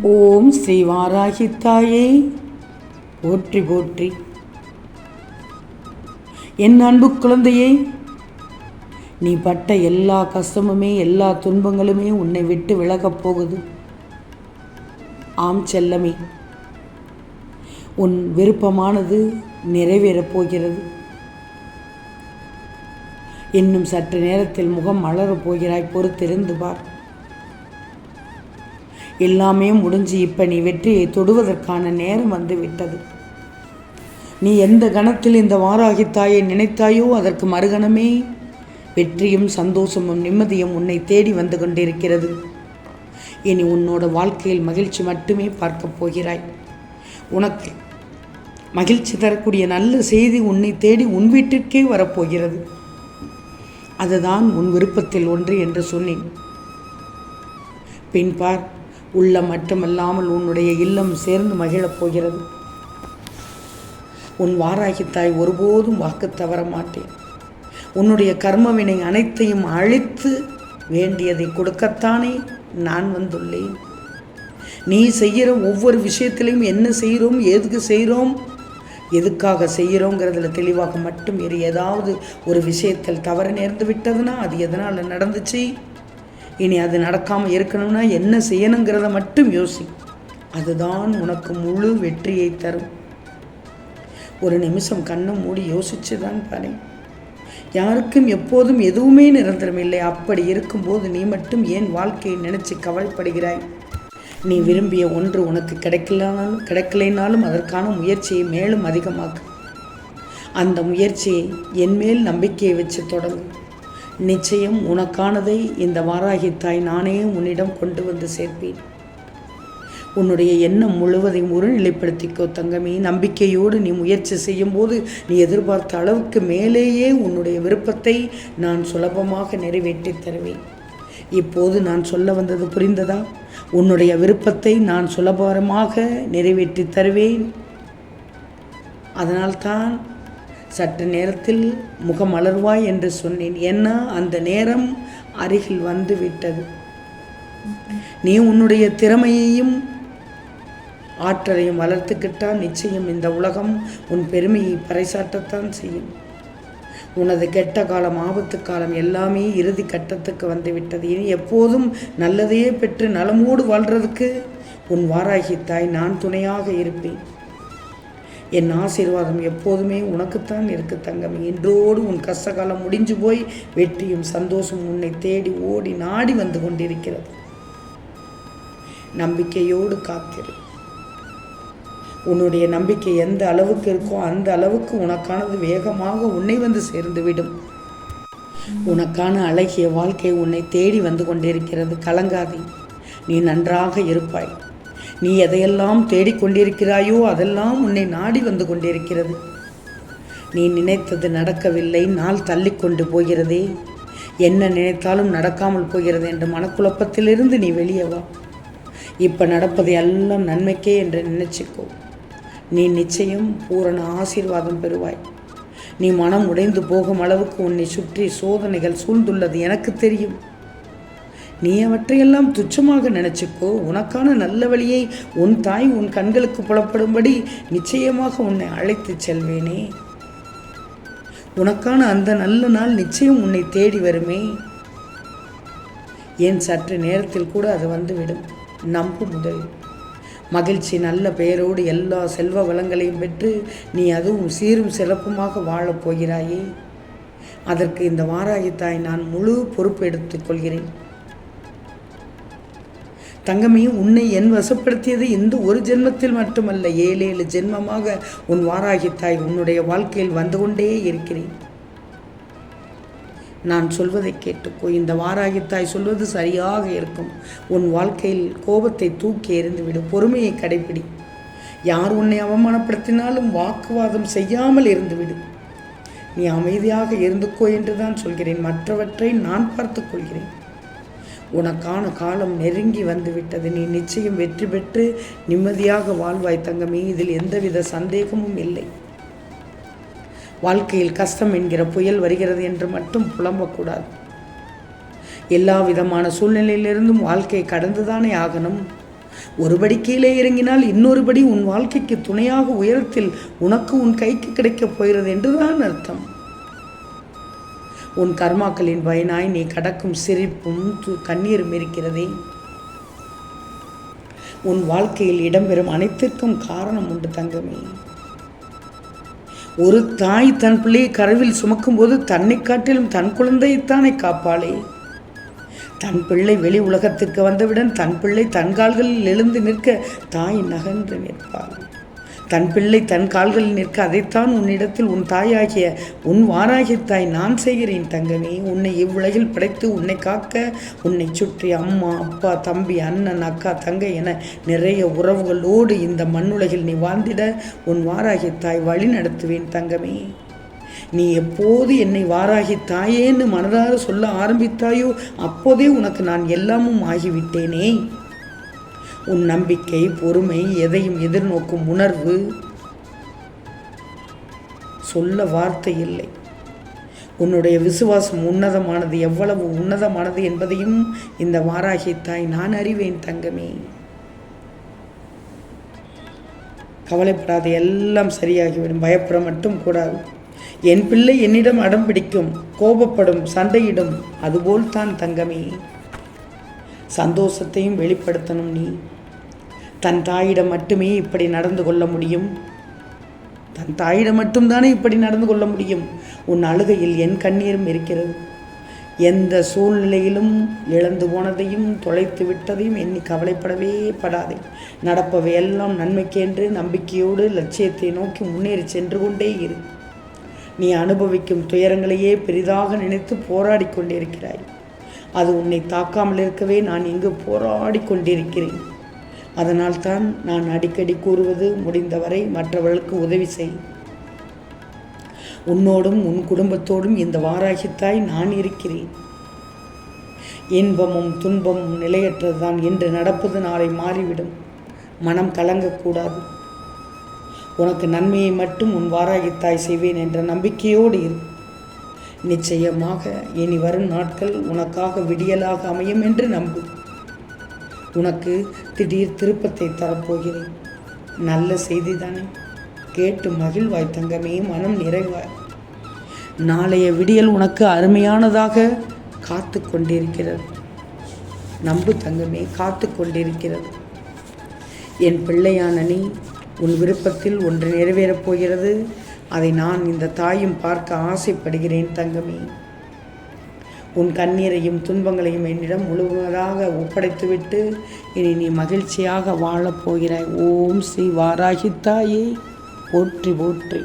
ஓம் ஸ்ரீ வாராகி தாயே. போற்றி போற்றி. என் அன்பு குழந்தையே நீ பட்ட எல்லா கஷ்டமுமே எல்லா துன்பங்களுமே உன்னை விட்டு விலகப் போகுது. ஆம் செல்லமே உன் விருப்பமானது நிறைவேறப் போகிறது. இன்னும் சற்று நேரத்தில் முகம் மலரப் போகிறாய் பொறுத்திருந்து பார். எல்லாமே முடிஞ்சு இப்போ நீ வெற்றியை தொடுவதற்கான நேரம் வந்து விட்டது. நீ எந்த கணத்தில் இந்த வாராகி தாயை நினைத்தாயோ அதற்கு மறுகணமே. வெற்றியும் சந்தோஷமும் நிம்மதியும் உன்னை தேடி வந்து கொண்டிருக்கிறது. இனி உன்னோட வாழ்க்கையில் மகிழ்ச்சி மட்டுமே பார்க்கப் போகிறாய். உனக்கு மகிழ்ச்சி தரக்கூடிய நல்ல செய்தி உன்னை தேடி உன் வீட்டிற்கே வரப்போகிறது. அதுதான் உன் விருப்பத்தில் ஒன்று என்று சொன்னேன். பின்பார் உள்ளம் மட்டுமல்லாமல் உன்னுடைய இல்லம் சேர்ந்து மகிழப் போகிறது. உன் வாராகி தாய் ஒருபோதும் வாக்கு தவற மாட்டேன். உன்னுடைய கர்மவினை அனைத்தையும் அழித்து வேண்டியதை கொடுக்கத்தானே நான் வந்துள்ளேன். நீ செய்கிற ஒவ்வொரு விஷயத்திலையும் என்ன செய்கிறோம் எதுக்கு செய்கிறோம் எதுக்காக செய்கிறோங்கிறதுல தெளிவாக மட்டும் வேறு ஏதாவது ஒரு விஷயத்தில் தவறு நேர்ந்து விட்டதுன்னா அது எதனால் நடந்துச்சு? இனி அது நடக்காமல் இருக்கணும்னா என்ன செய்யணுங்கிறத மட்டும் யோசி. அதுதான் உனக்கு முழு வெற்றியை தரும். ஒரு நிமிஷம் கண்ணை மூடி யோசிச்சு தான் பாரு. யாருக்கும் எப்போதும் எதுவுமே நிரந்தரம் இல்லை. அப்படி இருக்கும்போது நீ மட்டும் ஏன் வாழ்க்கையை நினைச்சு கவலைப்படுகிறாய்? நீ விரும்பிய ஒன்று உனக்கு கிடைக்கலனாலும் கிடைக்கலைனாலும் அதற்கான முயற்சியை மேலும் அதிகமாக்கு. அந்த முயற்சியை என் மேல் நம்பிக்கையை வச்சு தொடங்கு. நிச்சயம் உனக்கானதை இந்த வாராகி தாய் நானே உன்னிடம் கொண்டு வந்து சேர்ப்பேன். உன்னுடைய எண்ணம் முழுவதையும் ஒருநிலைப்படுத்திக்கோ தங்கமே. நம்பிக்கையோடு நீ முயற்சி செய்யும்போது நீ எதிர்பார்த்த அளவுக்கு மேலேயே உன்னுடைய விருப்பத்தை நான் சுலபமாக நிறைவேற்றி தருவேன். இப்போது நான் சொல்ல வந்தது புரிந்ததா? உன்னுடைய விருப்பத்தை நான் சுலபமாக நிறைவேற்றி தருவேன். அதனால்தான் சற்று நேரத்தில் முகமலர்வாய் என்று சொன்னேன். ஏன்னா அந்த நேரம் அருகில் வந்து விட்டது. நீ உன்னுடைய திறமையையும் ஆற்றலையும் வளர்த்துக்கிட்டால் நிச்சயம் இந்த உலகம் உன் பெருமையை பறைசாற்றத்தான் செய்யும். உனது கெட்ட காலம் ஆபத்து காலம் எல்லாமே இறுதி கட்டத்துக்கு வந்துவிட்டது. இனி எப்போதும் நல்லதையே பெற்று நலமோடு வாழ்றதுக்கு உன் வாராகி தாய் நான் துணையாக இருப்பேன். என் ஆசீர்வாதம் எப்போதுமே உனக்குத்தான் இருக்கு தங்கம். இன்றோடு உன் கஷ்டகாலம் முடிஞ்சு போய் வெற்றியும் சந்தோஷம் உன்னை தேடி ஓடி நாடி வந்து கொண்டிருக்கிறது. நம்பிக்கையோடு காத்திரு. உன்னுடைய நம்பிக்கை எந்த அளவுக்கு இருக்கோ அந்த அளவுக்கு உனக்கானது வேகமாக உன்னை வந்து சேர்ந்துவிடும். உனக்கான அழகிய வாழ்க்கை உன்னை தேடி வந்து கொண்டிருக்கிறது. கலங்காதே. நீ நன்றாக இருப்பாய். நீ எதையெல்லாம் தேடிக்கொண்டிருக்கிறாயோ அதெல்லாம் உன்னை நாடி வந்து கொண்டிருக்கிறது. நீ நினைத்தது நடக்கவில்லை நாள் தள்ளிக்கொண்டு போகிறதே. என்ன நினைத்தாலும் நடக்காமல் போகிறது என்ற மனக்குழப்பத்திலிருந்து நீ வெளியே வா. இப்போ நடப்பது எல்லாம் நன்மைக்கே என்று நினைச்சுக்கோ. நீ நிச்சயம் பூரண ஆசீர்வாதம் பெறுவாய். நீ மனம் உடைந்து போகும் அளவுக்கு உன்னை சுற்றி சோதனைகள் சூழ்ந்துள்ளது எனக்கு தெரியும். நீ அவற்றையெல்லாம் துச்சமாக நினைச்சுக்கோ. உனக்கான நல்ல வழியை உன் தாய் உன் கண்களுக்கு புலப்படும்படி நிச்சயமாக உன்னை அழைத்துச் செல்வேனே. உனக்கான அந்த நல்ல நாள் நிச்சயம் உன்னை தேடி வருமே. ஏன் சற்று நேரத்தில் கூட அது வந்துவிடும். நம்பு முதல். மகிழ்ச்சி நல்ல பெயரோடு எல்லா செல்வ வளங்களையும் பெற்று நீ அதுவும் சீரும் சிறப்புமாக வாழப் போகிறாயே. அதற்கு இந்த வாராகித்தாய் நான் முழு பொறுப்பு எடுத்துக்கொள்கிறேன் தங்கமையும் உன்னை என் வசப்படுத்தியது இந்த ஒரு ஜென்மத்தில் மட்டுமல்ல ஏழு ஏழு ஜென்மமாக உன் வாராகி தாய் உன்னுடைய வாழ்க்கையில் வந்து கொண்டே இருக்கிறேன். நான் சொல்வதை கேட்டுக்கோ இந்த வாராகி தாய் சொல்வது சரியாக இருக்கும். உன் வாழ்க்கையில் கோபத்தை தூக்கி எறிந்துவிடு பொறுமையை கடைப்பிடி. யார் உன்னை அவமானப்படுத்தினாலும் வாக்குவாதம் செய்யாமல் இருந்துவிடு. நீ அமைதியாக இருந்துக்கோ என்று தான் சொல்கிறேன் மற்றவற்றை நான் பார்த்துக் கொள்கிறேன். உனக்கான காலம் நெருங்கி வந்துவிட்டது. நீ நிச்சயம் வெற்றி பெற்று நிம்மதியாக வாழ்வாய் தங்கமே. இதில் எந்தவித சந்தேகமும் இல்லை. வாழ்க்கையில் கஷ்டம் என்கிற புயல் வருகிறது என்று மட்டும் புலம்பக்கூடாது. எல்லா விதமான சூழ்நிலையிலிருந்தும் வாழ்க்கையை கடந்துதானே ஆகணும். ஒருபடி கீழே இறங்கினால் இன்னொருபடி உன் வாழ்க்கைக்கு துணையாக உயரத்தில் உனக்கு உன் கைக்கு கிடைக்கப் போகிறது என்றுதான் அர்த்தம். உன் கர்மாக்களின் பயனாய் நீ கடக்கும் சிரிப்பும் து- கண்ணீரும் இருக்கிறதே. உன் வாழ்க்கையில் இடம்பெறும் அனைத்திற்கும் காரணம் உண்டு தங்கமே. ஒரு தாய் தன் பிள்ளையை கருவில் சுமக்கும்போது தன்னை காட்டிலும் தன் குழந்தையைத்தானே காப்பாளே. தன் பிள்ளை வெளி உலகத்திற்கு வந்தவுடன் தன் பிள்ளை தன் கால்களில் எழுந்து நிற்க தாய் நகன்று நிற்பாள். தன் பிள்ளை தன் கால்களில் நிற்க அதைத்தான் உன்னிடத்தில் உன் தாயாகிய உன் வாராகிய தாய் நான் செய்கிறேன் தங்கமே. உன்னை இவ்வுலகில் படைத்து உன்னை காக்க உன்னை சுற்றி அம்மா அப்பா தம்பி அண்ணன் அக்கா தங்கை என நிறைய உறவுகளோடு இந்த மண்ணுலகில் நீ வாழ்ந்திட உன் வாராகிய தாய் வழி நடத்துவேன் தங்கமே. நீ எப்போது என்னை வாராகி தாயேன்னு மனதார சொல்ல ஆரம்பித்தாயோ அப்போதே உனக்கு நான் எல்லாமும் ஆகிவிட்டேனே. உன் நம்பிக்கை பொறுமை எதையும் எதிர்நோக்கும் உணர்வு. சொல்ல வார்த்தை இல்லை. உன்னுடைய விசுவாசம் உன்னதமானது எவ்வளவு உன்னதமானது என்பதையும் இந்த வாராகி தாய் நான் அறிவேன் தங்கமே. கவலைப்படாத எல்லாம் சரியாகிவிடும் பயப்பட மட்டும் கூடாது. என் பிள்ளை என்னிடம் அடம் பிடிக்கும் கோபப்படும் சண்டையிடும் அதுபோல் தான் தங்கமே. சந்தோஷத்தையும் வெளிப்படுத்தணும் நீ. தன் தாயிடம் மட்டுமே இப்படி நடந்து கொள்ள முடியும். தன் தாயிடம் மட்டும்தானே இப்படி நடந்து கொள்ள முடியும். உன் அழுகையில் என் கண்ணீரும் இருக்கிறது. எந்த சூழ்நிலையிலும் இழந்து போனதையும் தொலைத்து விட்டதையும் எண்ணி கவலைப்படவே படாதே. நடப்பவை எல்லாம் நன்மைக்கென்று நம்பிக்கையோடு லட்சியத்தை நோக்கி முன்னேறி சென்று கொண்டே இரு. நீ அனுபவிக்கும் துயரங்களையே பெரிதாக நினைத்து போராடி கொண்டிருக்கிறாய். அது உன்னை தாக்காமல் இருக்கவே நான் இங்கு போராடி கொண்டிருக்கிறேன் அதனால்தான் நான் அடிக்கடி கூறுவது முடிந்தவரை மற்றவர்களுக்கு உதவி செய். உன்னோடும் உன் குடும்பத்தோடும் இந்த வாராகித்தாய் நான் இருக்கிறேன். இன்பமும் துன்பமும் நிலையற்றதுதான் இன்று நடப்பது நாளை மாறிவிடும். மனம் கலங்கக்கூடாது. உனக்கு நன்மையை மட்டும் உன் வாராகித்தாய் செய்வேன் என்ற நம்பிக்கையோடு இரு. நிச்சயமாக இனி வரும் நாட்கள் உனக்காக விடியலாக அமையும் என்று நம்பு. உனக்கு திடீர் திருப்பத்தை தரப்போகிறேன். நல்ல செய்தி தானே கேட்டு மகிழ்வாய் தங்கமே மனம் நிறைவாய். நாளைய விடியல் உனக்கு அருமையானதாக காத்து கொண்டிருக்கிறது. நம்பு தங்கமே காத்து கொண்டிருக்கிறது. என் பிள்ளையான நீ உன் விருப்பத்தில் ஒன்று நிறைவேறப் போகிறது. அதை நான் இந்த தாயும் பார்க்க ஆசைப்படுகிறேன் தங்கமே. உன் கண்ணீரையும் துன்பங்களையும் என்னிடம் முழுவதாக ஒப்படைத்துவிட்டு இனி நீ மகிழ்ச்சியாக வாழப் போகிறாய். ஓம் ஸ்ரீ வாராகி தாயே போற்றி போற்றி.